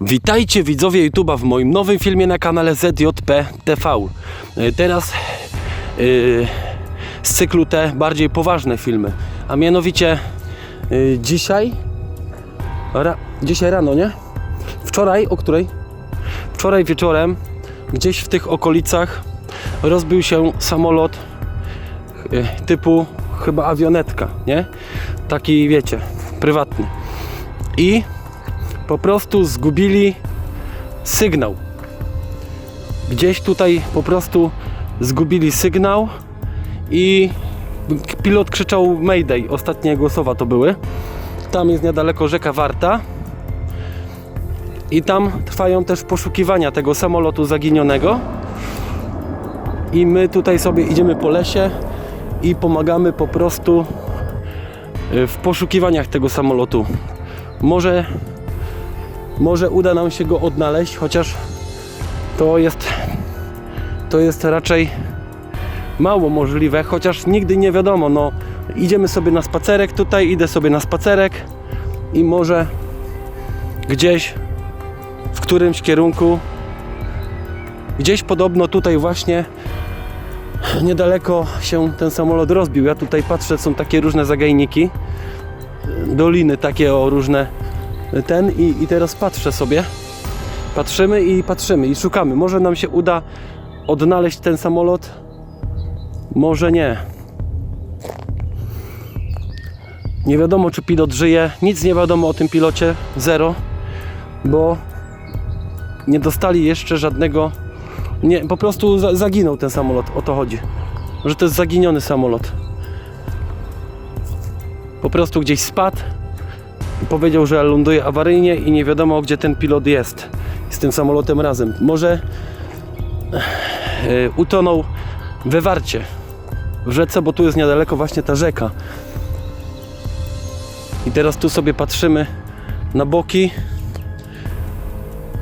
Witajcie widzowie YouTube'a w moim nowym filmie na kanale ZJP TV. Y, Teraz y, z cyklu te bardziej poważne filmy, a mianowicie y, dzisiaj, ra, dzisiaj rano, nie? Wczoraj, o której? Wczoraj wieczorem, gdzieś w tych okolicach rozbił się samolot y, typu chyba awionetka, nie? Taki wiecie, prywatny. I po prostu zgubili sygnał. Gdzieś tutaj po prostu zgubili sygnał i pilot krzyczał Mayday. Ostatnie jego słowa to były. Tam jest niedaleko rzeka Warta. I tam trwają też poszukiwania tego samolotu zaginionego. I my tutaj sobie idziemy po lesie i pomagamy po prostu y, w poszukiwaniach tego samolotu. Może może uda nam się go odnaleźć, chociaż to jest to jest raczej mało możliwe, chociaż nigdy nie wiadomo, no idziemy sobie na spacerek tutaj, idę sobie na spacerek i może gdzieś w którymś kierunku gdzieś podobno tutaj właśnie niedaleko się ten samolot rozbił. Ja tutaj patrzę, są takie różne zagajniki, doliny takie o różne ten i, i teraz patrzę sobie. Patrzymy i patrzymy i szukamy. Może nam się uda odnaleźć ten samolot, może nie. Nie wiadomo, czy pilot żyje. Nic nie wiadomo o tym pilocie. Zero. Bo nie dostali jeszcze żadnego. Nie, po prostu za, zaginął ten samolot. O to chodzi. Że to jest zaginiony samolot. Po prostu gdzieś spadł powiedział, że ląduje awaryjnie i nie wiadomo gdzie ten pilot jest z tym samolotem razem. Może e, utonął we Warcie w rzece, bo tu jest niedaleko właśnie ta rzeka. I teraz tu sobie patrzymy na boki.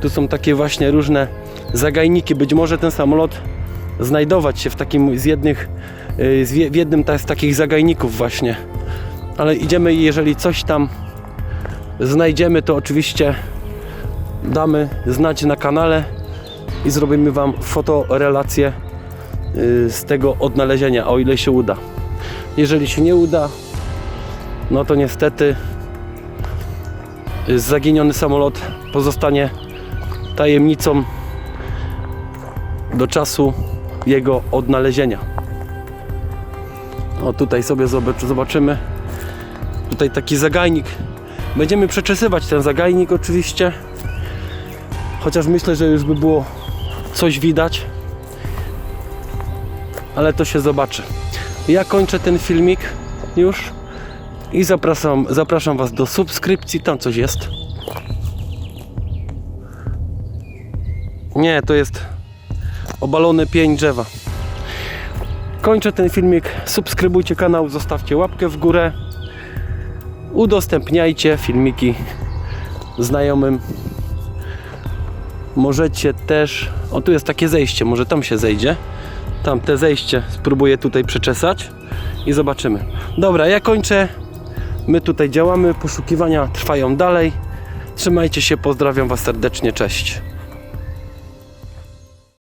Tu są takie właśnie różne zagajniki. Być może ten samolot znajdować się w takim z jednych je- w jednym z takich zagajników właśnie. Ale idziemy jeżeli coś tam znajdziemy, to oczywiście damy znać na kanale i zrobimy Wam fotorelację y, z tego odnalezienia, o ile się uda. Jeżeli się nie uda, no to niestety y, zaginiony samolot pozostanie tajemnicą do czasu jego odnalezienia. O tutaj sobie zobacz- zobaczymy. Tutaj taki zagajnik Będziemy przeczesywać ten zagajnik oczywiście. Chociaż myślę, że już by było coś widać. Ale to się zobaczy. Ja kończę ten filmik już i zapraszam, zapraszam Was do subskrypcji. Tam coś jest. Nie, to jest obalony pień drzewa. Kończę ten filmik. Subskrybujcie kanał, zostawcie łapkę w górę udostępniajcie filmiki znajomym. Możecie też. O, tu jest takie zejście, może tam się zejdzie. Tam te zejście spróbuję tutaj przeczesać i zobaczymy. Dobra, ja kończę. My tutaj działamy, poszukiwania trwają dalej. Trzymajcie się, pozdrawiam Was serdecznie, cześć.